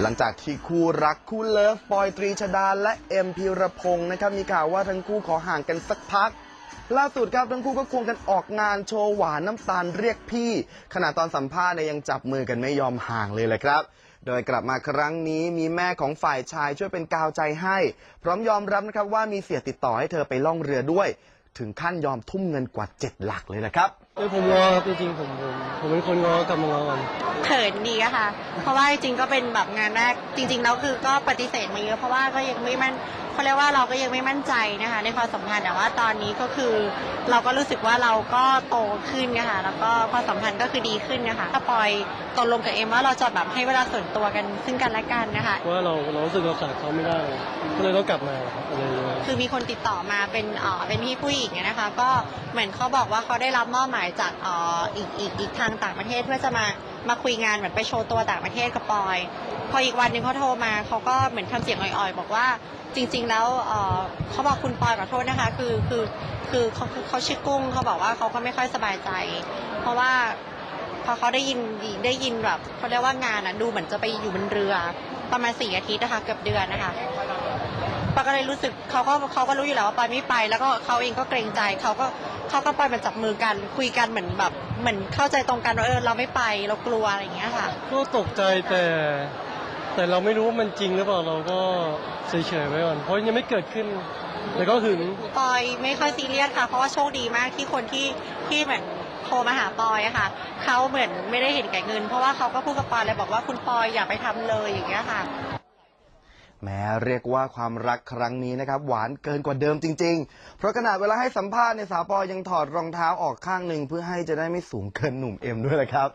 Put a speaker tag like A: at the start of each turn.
A: หลังจากที่คู่รักคู่เลิฟปอยตรีชดาและเอ็มพีรพงศ์นะครับมีข่าวว่าทั้งคู่ขอห่างกันสักพัก ล่าสุดครับทั้งคู่ก็ควงกันออกงานโชว์หวานน้ำตาลเรียกพี่ ขณะตอนสัมภาษณ์เนี่ยยังจับมือกันไม่ยอมห่างเลยแหละครับ โดยกลับมาครั้งนี้มีแม่ของฝ่ายชายช่วยเป็นกาวใจให้ พร้อมยอมรับนะครับว่ามีเสียติดต่อให้เธอไปล่องเรือด้วย ถึงขั้นยอมทุ่มเงินกว่า 7 หลักเลยนะครับ
B: เออผมงอครับจริงๆผมผมผมเป็นคนงอกลับมางอกัน
C: เขินดีอะค่ะ เพราะว่าจริงๆก็เป็นแบบงานแรกจริง ๆ แล้วคือก็ปฏิเสธมาเยอะเพราะว่าก็ยังไม่มั่น เขาเรียกว่าเราก็ยังไม่มั่นใจนะคะ ในความสัมพันธ์แต่ว่าตอนนี้ก็คือ เราก็รู้สึกว่าเราก็โตขึ้นนะคะแล้วก็ความสัมพันธ์ก็คือดีขึ้นนะคะถ้าปอยตกลงกับเอ็มว่าเราจะแบบให้เวลาส่วนตัวกันซึ่งกันและกันนะคะ
B: ว่าเราเรารู้สึกเราขาดเขาไม่ได้ ก็เลยต้องกลับมาอะไรอย่างเงี้ย
C: คือมีคนติดต่อมาเป็นเอ่อเป็นพี่ผู้หญิงอะนะคะ ก็เหมือนเขาบอกว่าเขาได้รับมอบหมายจากเอ่ออีกอีกอีกทางต่างประเทศเพื่อจะมา มาคุยงานเหมือนไปโชว์ตัวต่างประเทศกับปอย พออีกวันหนึ่งเขาโทรมาเขาก็เหมือนทำเสียงอ่อยๆ บอกว่าจริง ๆ แล้วเเขาบอกคุณปอยขอโทษนะคะ คือคือคือเขาเขาชื่อกุ้งเขาบอกว่าเขาก็ไม่ค่อยสบายใจ เพราะว่าพอเขาได้ยินได้ยินแบบเขาเรียกว่างานอะดูเหมือนจะไปอยู่บนเรือประมาณสี่อาทิตย์นะคะเกือบเดือนนะคะ ปอยก็เลยรู้สึกเขาก็เขาก็รู้อยู่แล้วว่าปอยไม่ไป แล้วก็เขาเองก็เกรงใจเขาก็เขาก็ปล่อยมันจับมือกันคุยกันเหมือนแบบเหมือนเข้าใจตรงกันว่าเออเราไม่ไปเรากลัวอะไรอย่างเงี้ยค่ะ
B: ก็ตกใจแต่ แต่เราไม่รู้ว่ามันจริงหรือเปล่าเราก็เฉยๆไว้ก่อนเพราะยังไม่เกิดขึ้นแต่ก็หึง
C: ปอยไม่ค่อยซีเรียสค่ะ เพราะว่าโชคดีมากที่คนที่ที่เหมือนโทรมาหาปอยอะค่ะเขาเหมือนไม่ได้เห็นแก่เงิน เพราะว่าเขาก็พูดกับปอยเลยบอกว่าคุณปอยอย่าไปทำเลยอย่างเงี้ยค่ะ
A: แม้เรียกว่าความรักครั้งนี้นะครับ หวานเกินกว่าเดิมจริง ๆ เพราะขนาดเวลาให้สัมภาษณ์ในยสาวปอยังถอดรองเท้าออกข้างหนึ่งเพื่อให้จะได้ไม่สูงเกินหนุ่มเอ็มด้วยแหละครับ